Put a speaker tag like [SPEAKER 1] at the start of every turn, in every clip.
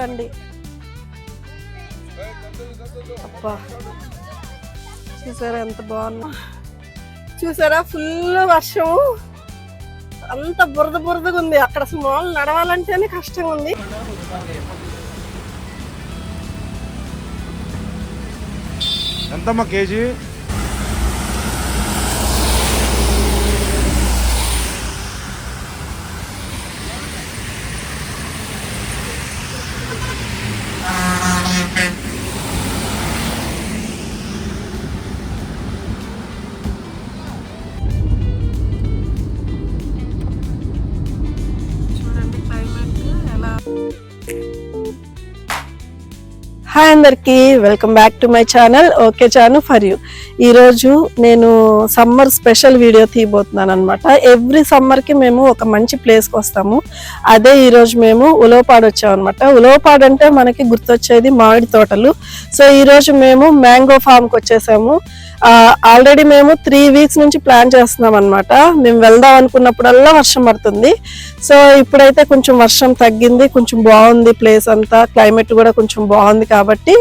[SPEAKER 1] రండి. అబ్బా. చూసారా ఎంత బాగున్నా చూసారా ఫుల్ వర్షం. అంత బురద బురదగా ఉంది. అక్కడ స్మాల్ నడవాలంటేనే కష్టంగా ఉంది.
[SPEAKER 2] ఎంతమ్మా కేజీ?
[SPEAKER 1] హాయ్ అందరికి welcome back to my channel. Okay channel for you. ఈరోజు నేను సమ్మర్ స్పెషల్ వీడియో తీయబోతున్నాను అనమాట ఎవ్రీ సమ్మర్కి మేము ఒక మంచి ప్లేస్కి వస్తాము. అదే ఈరోజు మేము ఉలవపాడు వచ్చామన్నమాట. ఉలవపాడు అంటే మనకి గుర్తొచ్చేది మామిడి తోటలు. సో ఈరోజు మేము మ్యాంగో ఫామ్కి వచ్చేసాము. ఆల్రెడీ మేము త్రీ వీక్స్ నుంచి ప్లాన్ చేస్తున్నాం అనమాట మేము వెళ్దాం అనుకున్నప్పుడల్లా వర్షం పడుతుంది. సో ఇప్పుడైతే కొంచెం వర్షం తగ్గింది కొంచెం బాగుంది ప్లేస్ అంతా. క్లైమేట్ కూడా కొంచెం బాగుంది కాబట్టి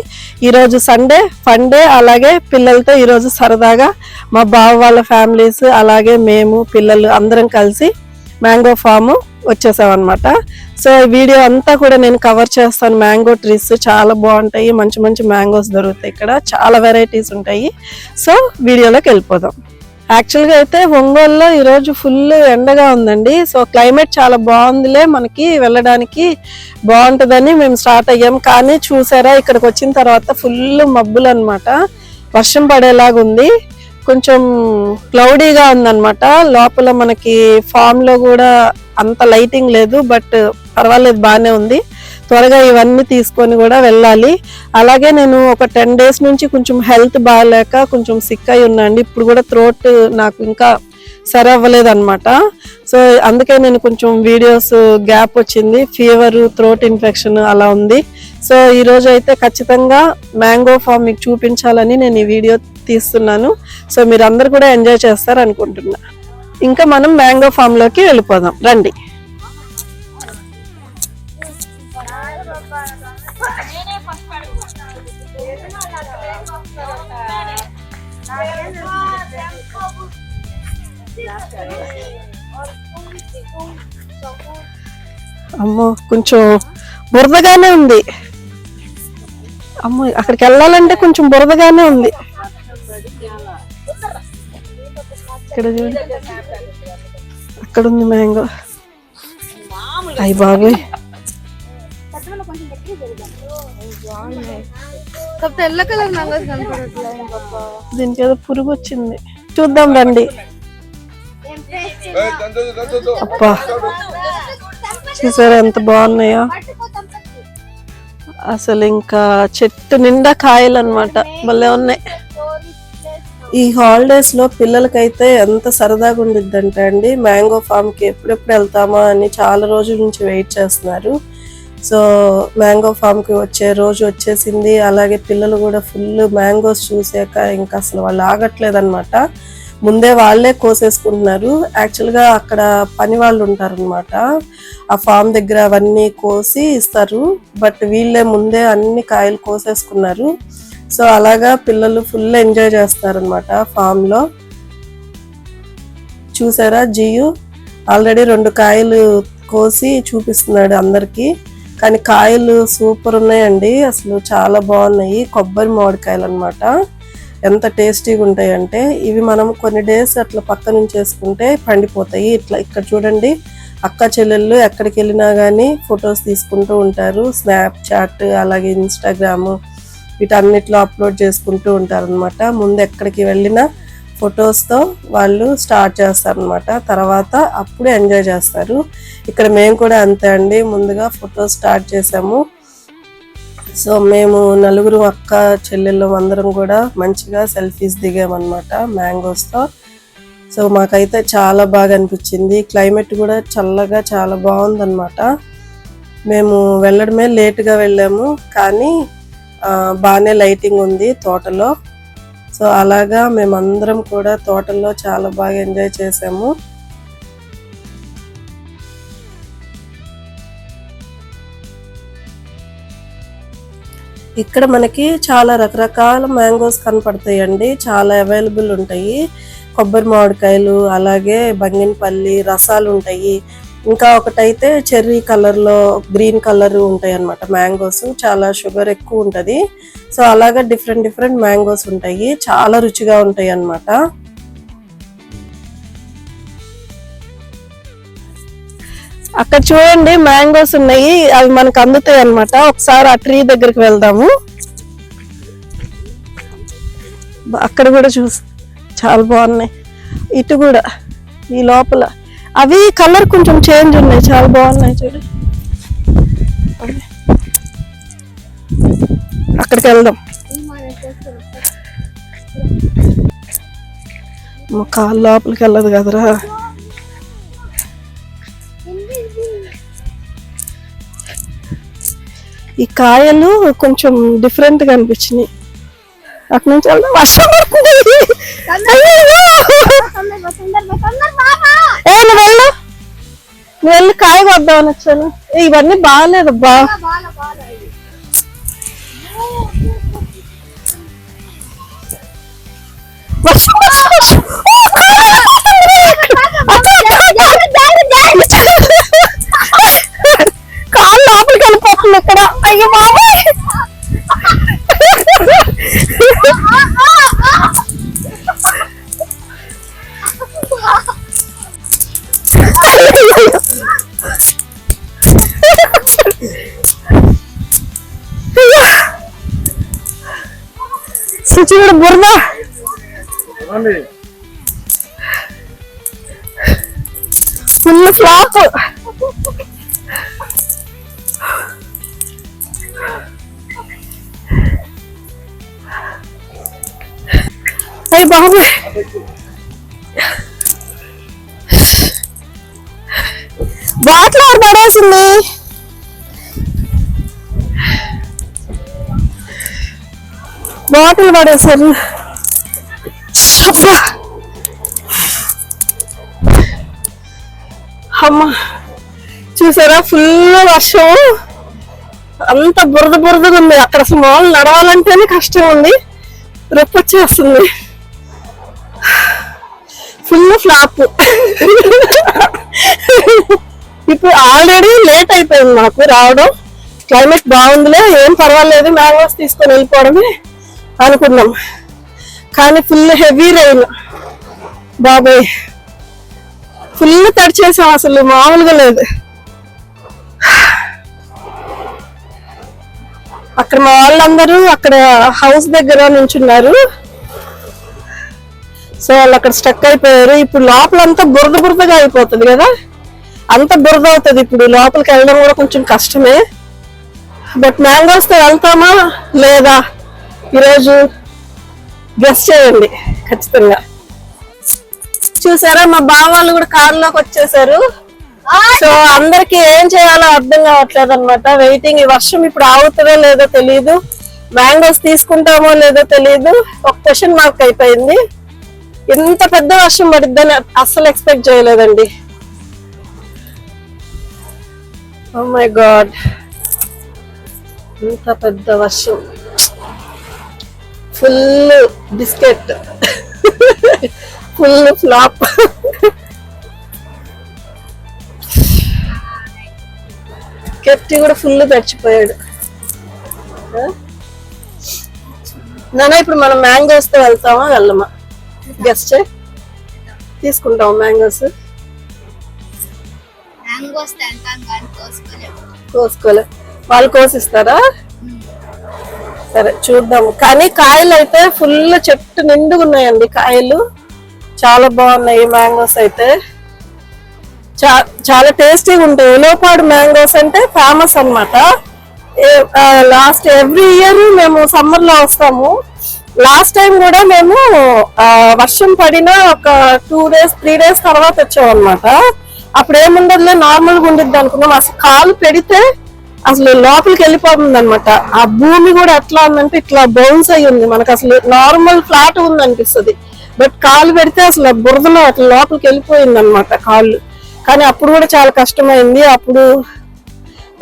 [SPEAKER 1] ఈరోజు సండే ఫండే అలాగే పిల్లలతో ఈరోజు సరదాగా మా బావ వాళ్ళ ఫ్యామిలీస్ అలాగే మేము పిల్లలు అందరం కలిసి మ్యాంగో ఫామ్ వచ్చేసాం అనమాట సో ఈ వీడియో అంతా కూడా నేను కవర్ చేస్తాను. మ్యాంగో ట్రీస్ చాలా బాగుంటాయి. మంచి మంచి మ్యాంగోస్ దొరుకుతాయి ఇక్కడ. చాలా వెరైటీస్ ఉంటాయి. సో వీడియోలోకి వెళ్ళిపోదాం. యాక్చువల్గా అయితే ఒంగోలులో ఈరోజు ఫుల్ ఎండగా ఉందండి. సో క్లైమేట్ చాలా బాగుందిలే. మనకి వెళ్ళడానికి బాగుంటుందని మేము స్టార్ట్ అయ్యాం. కానీ చూసారా ఇక్కడికి వచ్చిన తర్వాత ఫుల్ మబ్బులు అనమాట వర్షం పడేలాగా ఉంది. కొంచెం క్లౌడీగా ఉందన్నమాట. లోపల మనకి ఫామ్లో కూడా అంత లైటింగ్ లేదు. బట్ పర్వాలేదు బాగానే ఉంది. త్వరగా ఇవన్నీ తీసుకొని కూడా వెళ్ళాలి. అలాగే నేను ఒక టెన్ డేస్ నుంచి కొంచెం హెల్త్ బాగాలేక కొంచెం సిక్ అయి ఉన్నాండి ఇప్పుడు కూడా థ్రోట్ నాకు ఇంకా సరి అవ్వలేదు అనమాట సో అందుకే నేను కొంచెం వీడియోస్ గ్యాప్ వచ్చింది. ఫీవరు థ్రోట్ ఇన్ఫెక్షన్ అలా ఉంది. సో ఈరోజు అయితే ఖచ్చితంగా మ్యాంగో ఫామ్ మీకు చూపించాలని నేను ఈ వీడియో తీస్తున్నాను. సో మీరు అందరు కూడా ఎంజాయ్ చేస్తారు అనుకుంటున్నా ఇంకా మనం మ్యాంగో ఫామ్లోకి వెళ్ళిపోదాం. రండి. అమ్మో కొంచెం బురదగానే ఉంది. అమ్మో అక్కడికి వెళ్ళాలంటే కొంచెం బురదగానే ఉంది. ఇక్కడ చూడు. అక్కడ ఉంది మ్యాంగో. అయ్యి బాబోయ్. దీనికి ఏదో పురుగు వచ్చింది. చూద్దాం రండి. అబ్బా. చూసారా ఎంత బాగున్నాయో? అసలు ఇంకా చెట్టు నిండా కాయలు అనమాట భలే ఉన్నాయి. ఈ హాలిడేస్లో పిల్లలకైతే ఎంత సరదాగా ఉండిద్దంటే అండి మ్యాంగో ఫామ్కి ఎప్పుడెప్పుడు వెళ్తామా అని చాలా రోజుల నుంచి వెయిట్ చేస్తున్నారు. సో మ్యాంగో ఫామ్కి వచ్చే రోజు వచ్చేసింది. అలాగే పిల్లలు కూడా ఫుల్ మ్యాంగోస్ చూసాక ఇంకా అసలు వాళ్ళు ఆగట్లేదు అనమాట ముందే వాళ్ళే కోసేసుకుంటున్నారు. యాక్చువల్గా అక్కడ పని వాళ్ళు ఉంటారన్నమాట. ఆ ఫామ్ దగ్గర అవన్నీ కోసి ఇస్తారు. బట్ వీళ్ళే ముందే అన్ని కాయలు కోసేసుకున్నారు. సో అలాగా పిల్లలు ఫుల్ ఎంజాయ్ చేస్తారనమాట ఫామ్లో. చూసారా జియు? ఆల్రెడీ రెండు కాయలు కోసి చూపిస్తున్నాడు అందరికీ. కానీ కాయలు సూపర్ ఉన్నాయండి. అసలు చాలా బాగున్నాయి. కొబ్బరి మామిడికాయలు అన్నమాట. ఎంత టేస్టీగా ఉంటాయంటే ఇవి మనం కొన్ని డేస్ అట్లా పక్క నుంచి వేసుకుంటే పండిపోతాయి. ఇట్లా ఇక్కడ చూడండి అక్క చెల్లెళ్ళు ఎక్కడికి వెళ్ళినా కానీ ఫొటోస్ తీసుకుంటూ ఉంటారు. స్నాప్ చాట్ అలాగే ఇన్స్టాగ్రాము వీటన్నిటిలో అప్లోడ్ చేసుకుంటూ ఉంటారు అనమాట ముందు ఎక్కడికి వెళ్ళినా ఫొటోస్తో వాళ్ళు స్టార్ట్ చేస్తారనమాట తర్వాత అప్పుడు ఎంజాయ్ చేస్తారు. ఇక్కడ మేము కూడా అంతే అండి. ముందుగా ఫొటోస్ స్టార్ట్ చేసాము. సో మేము నలుగురు అక్క చెల్లెళ్ళం అందరం కూడా మంచిగా సెల్ఫీస్ దిగామన్నమాట మ్యాంగోస్తో. సో మాకైతే చాలా బాగా అనిపించింది. క్లైమేట్ కూడా చల్లగా చాలా బాగుందన్నమాట. మేము వెళ్ళడమే లేట్గా వెళ్ళాము కానీ బాగానే లైటింగ్ ఉంది తోటలో. సో అలాగా మేమందరం కూడా తోటలో చాలా బాగా ఎంజాయ్ చేసాము. ఇక్కడ మనకి చాలా రకరకాల మ్యాంగోస్ కనపడతాయండి. చాలా అవైలబుల్ ఉంటాయి. కొబ్బరి మామిడికాయలు అలాగే బంగినపల్లి రసాలు ఉంటాయి. ఇంకా ఒకటైతే చెర్రీ కలర్లో గ్రీన్ కలర్ ఉంటాయి అనమాట మ్యాంగోస్. చాలా షుగర్ ఎక్కువ ఉంటది. సో అలాగే డిఫరెంట్ డిఫరెంట్ మ్యాంగోస్ ఉంటాయి. చాలా రుచిగా ఉంటాయి అన్నమాట అక్కడ చూడండి మ్యాంగోస్ ఉన్నాయి అవి మనకు అందుతాయి అన్నమాట. ఒకసారి ఆ ట్రీ దగ్గరికి వెళ్దాము. అక్కడ కూడా చూసి చాలా బాగున్నాయి. ఇటు కూడా ఈ లోపల. అవి కలర్ కొంచెం చేంజ్ ఉన్నాయి చాలా బాగున్నాయి చూడు. అక్కడికి వెళ్దాం. మా లోపలికి వెళ్ళదు కదరా. ఈ కాయలు కొంచెం డిఫరెంట్గా అనిపించినాయి. అక్కడ నుంచి వెళ్దాం వర్షం పడుతుంది అయ్యయ్యో! ఏ నువ్వు వెళ్ళు. నువ్వు వెళ్ళి కాయ కొద్దామని వచ్చాను. ఏ, ఇవన్నీ బాగాలేదబ్బా. వర్షం వెళ్ళిపోతుంది ఇక్కడ అయ్యో బాబాయ్ సుచి కూడా బురద అయ్యి బాబాయ్ బాటిల్ ఆరు పడేసింది బాటిల్ పడేసారు అబ్బా అమ్మా చూసారా ఫుల్ వర్షం. అంత బురద బురదగా ఉంది. అక్కడ అసలు మామూలు నడవాలంటేనే కష్టం ఉంది. రొప్పొచ్చేస్తుంది. వస్తుంది ఫుల్ ఫ్లాప్. ఇప్పుడు ఆల్రెడీ లేట్ అయిపోయింది మాకు రావడం. క్లైమేట్ బాగుందిలే ఏం పర్వాలేదు మ్యాంగోస్ తీసుకొని వెళ్ళిపోవడమే అనుకున్నాం. కానీ ఫుల్ హెవీ రైన్ బాబాయ్. ఫుల్ తడిచేసాం అసలు మామూలుగా లేదు. అక్కడ మా వాళ్ళందరూ అక్కడ హౌస్ దగ్గర నుంచున్నారు. సో వాళ్ళు అక్కడ స్టక్ అయిపోయారు. ఇప్పుడు లోపలంతా బురద బురదగా అయిపోతుంది కదా? అంత బురద అవుతుంది ఇప్పుడు. లోపలికి వెళ్ళడం కూడా కొంచెం కష్టమే. బట్ మ్యాంగోస్తో వెళ్తామా? లేదా? ఈరోజు గెస్ చేయండి. ఖచ్చితంగా. చూసారా? మా బావాళ్ళు కూడా కారులోకి వచ్చేసారు. సో అందరికి ఏం చేయాలో అర్థం కావట్లేదు అనమాట వెయిటింగ్ ఈ వర్షం ఇప్పుడు ఆగుతుందో లేదో తెలియదు మ్యాంగోస్ తీసుకుంటామో లేదో తెలియదు ఒక క్వశ్చన్ మార్క్ అయిపోయింది. ఇంత పెద్ద వర్షం పడిద్దని అస్సలు ఎక్స్పెక్ట్ చేయలేదండి. ఓ మై గాడ్ ఇంత పెద్ద వర్షం. ఫుల్ బిస్కెట్ ఫుల్ ఫ్లాప్ కెప్టి కూడా ఫుల్ తడిచిపోయాడు. నానా ఇప్పుడు మనం మ్యాంగోస్తో వెళ్తామా వెళ్ళమా? గెస్ట్ తీసుకుంటాం మ్యాంగోస్ కోసుకోలే వాళ్ళు కోసిస్తారా సరే చూద్దాము. కానీ కాయలు అయితే ఫుల్ చెట్టు నిండుగా ఉన్నాయండి కాయలు. చాలా బాగున్నాయి మ్యాంగోస్ అయితే. చాలా టేస్టీగా ఉంటాయి. ఉలోపాడు మ్యాంగోస్ అంటే ఫేమస్ అన్నమాట. లాస్ట్ ఎవ్రీ ఇయర్ మేము సమ్మర్లో వస్తాము. లాస్ట్ టైం కూడా మేము వర్షం పడిన ఒక టూ డేస్ త్రీ డేస్ తర్వాత వచ్చాం అనమాట అప్పుడు ఏముండదులే నార్మల్గా ఉండిద్ది అనుకున్నాం. అసలు కాలు పెడితే అసలు లోపలికి వెళ్ళిపోతుంది అనమాట ఆ భూమి కూడా ఎట్లా ఉందంటే ఇట్లా బౌన్స్ అయ్యి ఉంది. మనకు అసలు నార్మల్ ఫ్లాట్ ఉంది అనిపిస్తుంది. బట్ కాలు పెడితే అసలు బురదలో అట్లా లోపలికి వెళ్ళిపోయింది అనమాట కాళ్ళు. కానీ అప్పుడు కూడా చాలా కష్టమైంది. అప్పుడు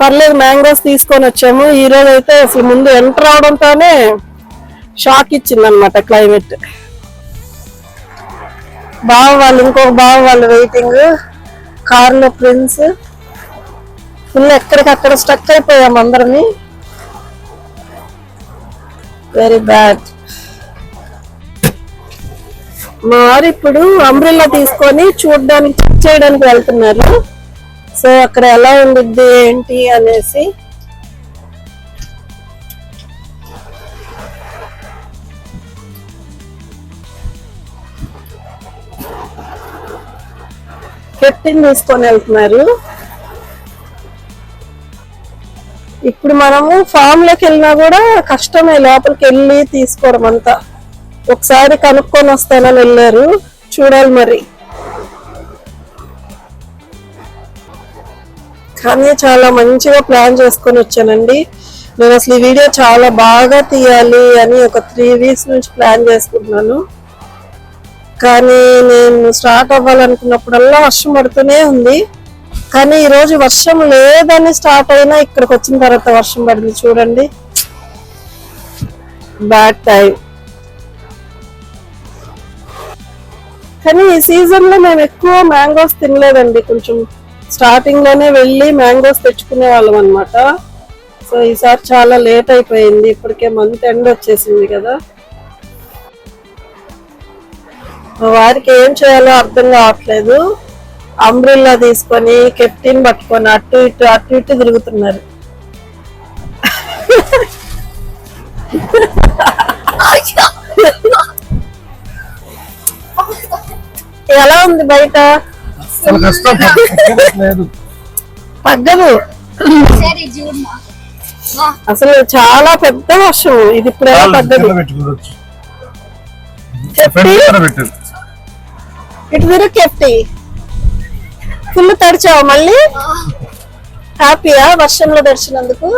[SPEAKER 1] పర్లేదు మ్యాంగోస్ తీసుకొని వచ్చాము. ఈ రోజు అయితే అసలు ముందు ఎంటర్ అవడంతోనే షాక్ ఇచ్చింది అనమాట క్లైమేట్. బావ వాళ్ళు ఇంకొక బావ వాళ్ళు వెయిటింగ్ కార్లో ప్రిన్స్ ఫుల్ ఎక్కడికక్కడ స్టక్ అయిపోయాం అందరిని. వెరీ బ్యాడ్ మా ఇప్పుడు అంబ్రిల్లా తీసుకొని చూడడానికి చెక్ చేయడానికి వెళ్తున్నారు. సో అక్కడ ఎలా ఉండిద్ది ఏంటి అనేసి కెప్టెన్ తీసుకొని వెళ్తున్నారు. ఇప్పుడు మనము ఫామ్లోకి వెళ్ళినా కూడా కష్టమే లోపలికి వెళ్ళి తీసుకోవడం అంతా. ఒకసారి కనుక్కొని వస్తానని వెళ్ళారు. చూడాలి మరి. కానీ చాలా మంచిగా ప్లాన్ చేసుకొని వచ్చానండి. నేను అసలు ఈ వీడియో చాలా బాగా తీయాలి అని ఒక త్రీ వీక్స్ నుంచి ప్లాన్ చేసుకుంటున్నాను. కానీ నేను స్టార్ట్ అవ్వాలనుకున్నప్పుడల్లా వర్షం పడుతూనే ఉంది. కానీ ఈరోజు వర్షం లేదని స్టార్ట్ అయినా ఇక్కడికి వచ్చిన తర్వాత వర్షం పడింది చూడండి. బ్యాడ్ టైం కానీ ఈ సీజన్లో మేము ఎక్కువ మ్యాంగోస్ తినలేదండి. కొంచెం స్టార్టింగ్లోనే వెళ్ళి మ్యాంగోస్ తెచ్చుకునే వాళ్ళం అనమాట సో ఈసారి చాలా లేట్ అయిపోయింది. ఇప్పటికే మంత్ ఎండ్ వచ్చేసింది కదా. వారికి ఏం చేయాలో అర్థం కావట్లేదు. అంబ్రిల్లా తీసుకొని కెప్టిన్ పట్టుకొని అటు ఇటు అటు ఇటు తిరుగుతున్నారు. ఎలా ఉంది బయట?
[SPEAKER 2] చాలా కష్టం. లేదు
[SPEAKER 1] తగ్గదు అసలు చాలా పెద్ద వర్షం. ఇది ఇప్పుడు ఎలా తగ్గదు
[SPEAKER 2] పెట్టుకోవచ్చు.
[SPEAKER 1] కెప్టి
[SPEAKER 2] పెట్టారు
[SPEAKER 1] ఇటు తిరుగు కెప్టి ఫుల్ తడిచావు మళ్ళీ? హ్యాపీయా వర్షంలో తడిచినందుకు?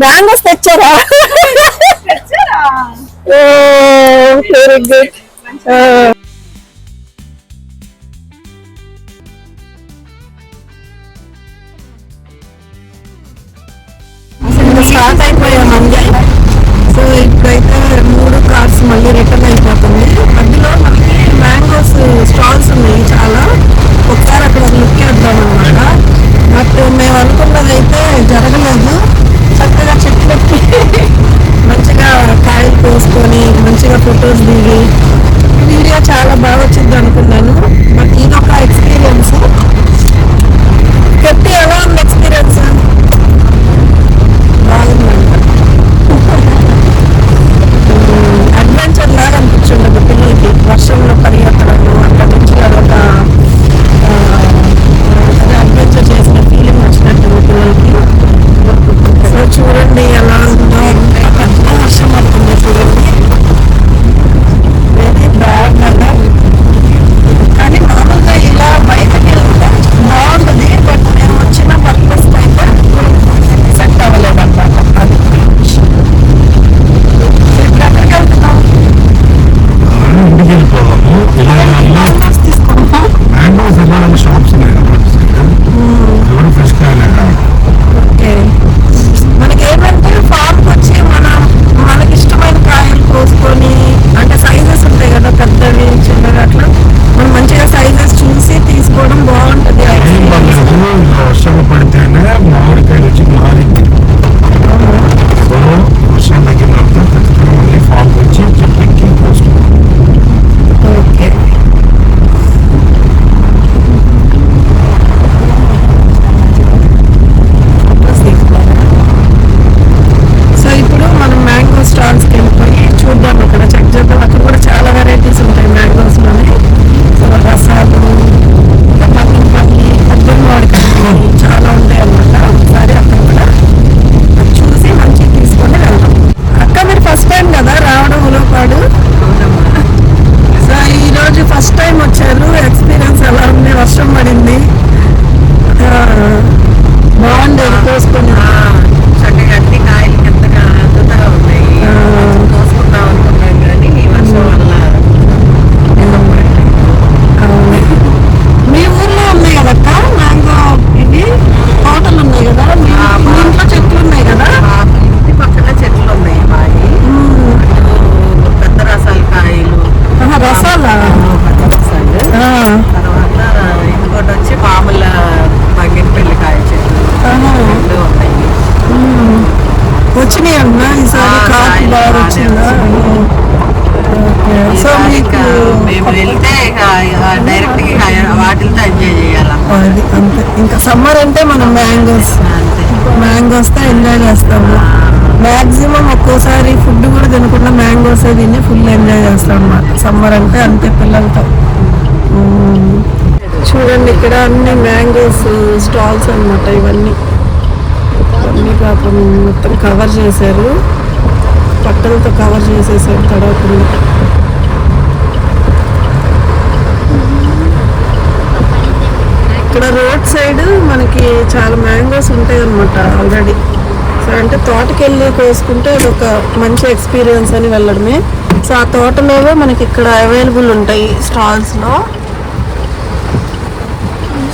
[SPEAKER 1] మ్యాంగోస్ తెచ్చారా? వెరీ గుడ్ స్టార్ట్ అయిపోయామండి ఇప్పుడైతే మూడు కార్స్ మళ్ళీ రిటర్న్ అయిపోతుంది మధ్యలో మనకి మ్యాంగోస్ స్టాల్స్ ఉన్నాయి చాలా. ఒకసారి అక్కడ లుక్ వేద్దాం అనమాట బట్ మేము అనుకున్నది అయితే జరగలేదు. చక్కగా చెట్లు మంచిగా కాయలు కోసుకొని మంచిగా ఫొటోస్ దిగి వీడియో చాలా బాగా వచ్చింది అనుకున్నాను. బట్ ఇదొక ఎక్స్పీరియన్స్ పెట్టి ఎలా ఉంది ఎక్స్పీరియన్స్ చేసుకున్నాను అది అంతే. ఇంకా సమ్మర్ అంటే మనం మ్యాంగోస్. మ్యాంగోస్తో ఎంజాయ్ చేస్తాము. మాక్సిమం ఒక్కోసారి ఫుడ్ కూడా తినకుండా మ్యాంగోస్ తిని ఫుల్ ఎంజాయ్ చేస్తాం అన్నమాట. సమ్మర్ అంటే అంతే పిల్లలతో. చూడండి ఇక్కడ అన్ని మ్యాంగోస్ స్టాల్స్ అన్నమాట ఇవన్నీ. ఇవన్నీ పాపం మొత్తం కవర్ చేశారు. పట్టలతో కవర్ చేసేసారు తడవకుండా. ఇక్కడ రోడ్ సైడ్ మనకి చాలా మ్యాంగోస్ ఉంటాయి అనమాట ఆల్రెడీ. సో అంటే తోటకి వెళ్ళి కోసుకుంటే అది ఒక మంచి ఎక్స్పీరియన్స్ అని వెళ్ళడమే. సో ఆ తోటలోవే మనకి ఇక్కడ అవైలబుల్ ఉంటాయి స్టాల్స్లో.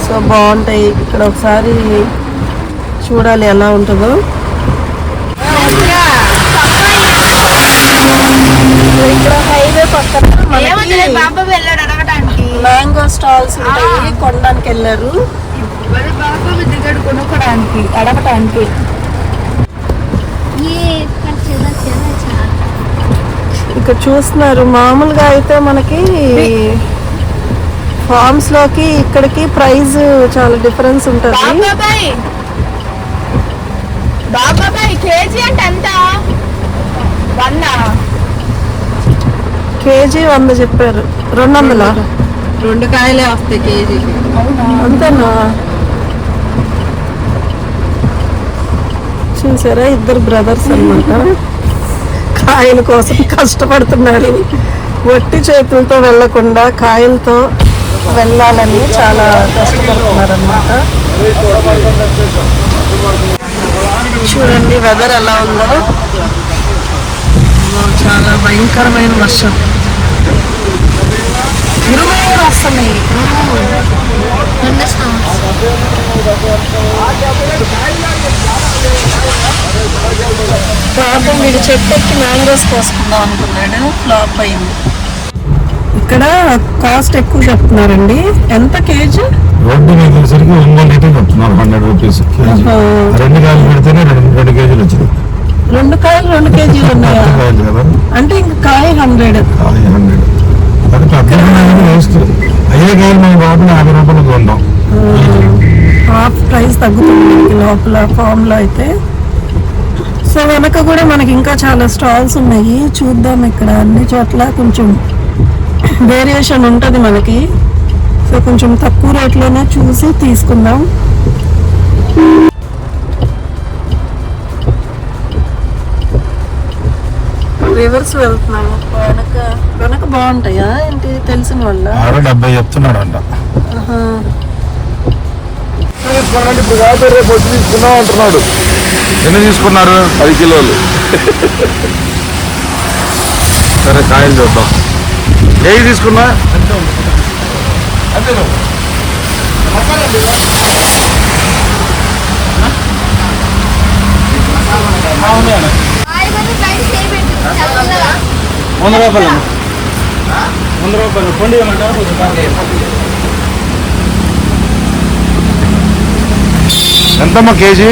[SPEAKER 1] సో బాగుంటాయి. ఇక్కడ ఒకసారి చూడాలి ఎలా ఉంటుందో. ఇక్కడ హైవే పక్కన మనకి
[SPEAKER 3] బాబా వెళ్ళాడు అడగడానికి
[SPEAKER 1] మ్యాంగో స్టాల్స్ ఉంటాయి. కొనడానికి వెళ్ళారు.
[SPEAKER 3] దిగడు కొనుక్కోడానికి అడగటానికి.
[SPEAKER 1] ఇక్కడ చూస్తున్నారు. మామూలుగా అయితే మనకి ఫార్మ్స్లోకి ఇక్కడికి ప్రైస్ చాలా డిఫరెన్స్ ఉంటుంది.
[SPEAKER 3] కేజీ అంటే ఎంత? వంద
[SPEAKER 1] కేజీ వంద చెప్పారు. రెండు వందల?
[SPEAKER 3] రెండు కాయలే వస్తాయి కేజీ
[SPEAKER 1] అంతేనా? చూసారా? ఇద్దరు బ్రదర్స్ అన్నమాట. కాయల కోసం కష్టపడుతున్నారు. వట్టి చేతులతో వెళ్ళకుండా కాయలతో వెళ్ళాలని చాలా కష్టపడుతున్నారు అన్నమాట చూడండి వెదర్ ఎలా ఉందో. చాలా భయంకరమైన వర్షం. ఉరుములు వస్తున్నాయి పాపం వీడు చెట్టు ఎక్కి మ్యాంగోస్ కోసుకుందాం అనుకున్నాడు. ఫ్లాప్ అయింది. ఇక్కడ కాస్ట్ ఎక్కువ చెప్తున్నారండి. ఎంత కేజీ?
[SPEAKER 2] రోడ్డు మీద వచ్చేసరికి ఒంగోలు అయితే చెప్తున్నారు హండ్రెడ్ రూపీస్ కేజీ. రెండు కాయలు పెడితేనే రెండు రెండు కేజీలు వచ్చింది.
[SPEAKER 1] రెండు కాయలు రెండు కేజీలు ఉన్నాయా? అంటే ఇంక కాయ హండ్రెడ్.
[SPEAKER 2] కాయ హండ్రెడ్. పెద్ద కాయలు వేస్ట్ అయ్యే కాయలు మనం లోపల యాభై రూపాయలు కొంటాం
[SPEAKER 1] హాఫ్ ప్రైస్ తగ్గుతుంది లోపల ఫామ్లో అయితే. సో వెనక కూడా మనకి ఇంకా చాలా స్టాల్స్ ఉన్నాయి. చూద్దాం ఇక్కడ అన్ని చోట్ల కొంచెం వేరియేషన్ ఉంటుంది మనకి. సో కొంచెం తక్కువ రేట్లోనే చూసి తీసుకుందాం. రివర్స్ వెళ్తున్నాము వెనక. వెనక బాగుంటాయా ఏంటి తెలిసిన వాళ్ళ?
[SPEAKER 2] ఆరో డెబ్బై చెప్తున్నాడు అంట ఇప్పుడు కాదు రేపు వచ్చి తీసుకున్నాం అంటున్నాడు. ఎన్ని తీసుకున్నారు? పది కిలోలు. సరే కాయలు చూద్దాం. ఏవి తీసుకున్నా? అంతే
[SPEAKER 4] వంద రూపాయలు వంద రూపాయలు కొండి ఏమంటారు
[SPEAKER 2] ఎంతమ్మా కేజీ?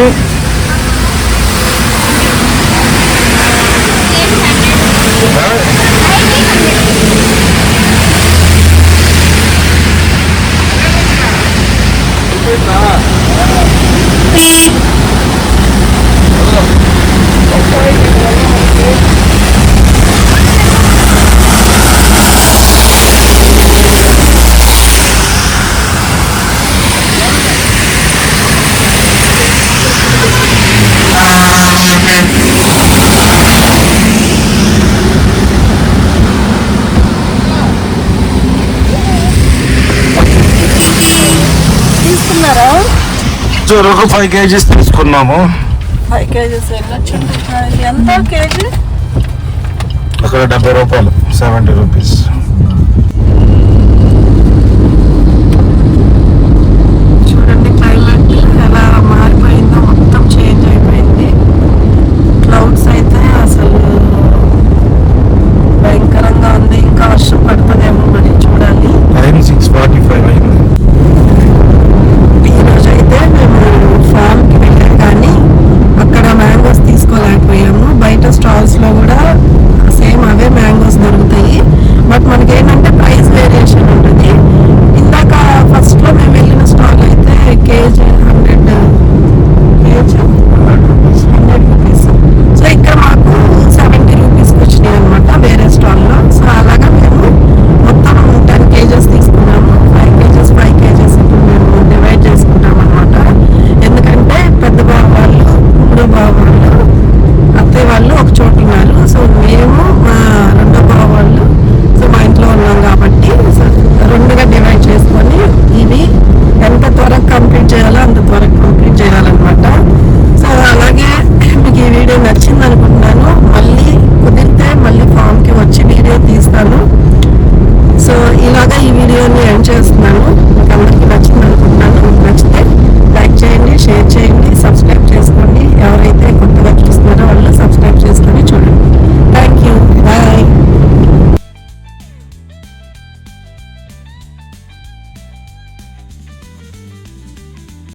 [SPEAKER 1] తీసుకున్నారా
[SPEAKER 2] ఒక ఫైవ్ కేజీస్ తీసుకున్నాము.
[SPEAKER 1] ఫైవ్ కేజీస్ ఎంత కేజీ?
[SPEAKER 2] అక్కడ డెబ్బై రూపాయలు సెవెంటీ రూపీస్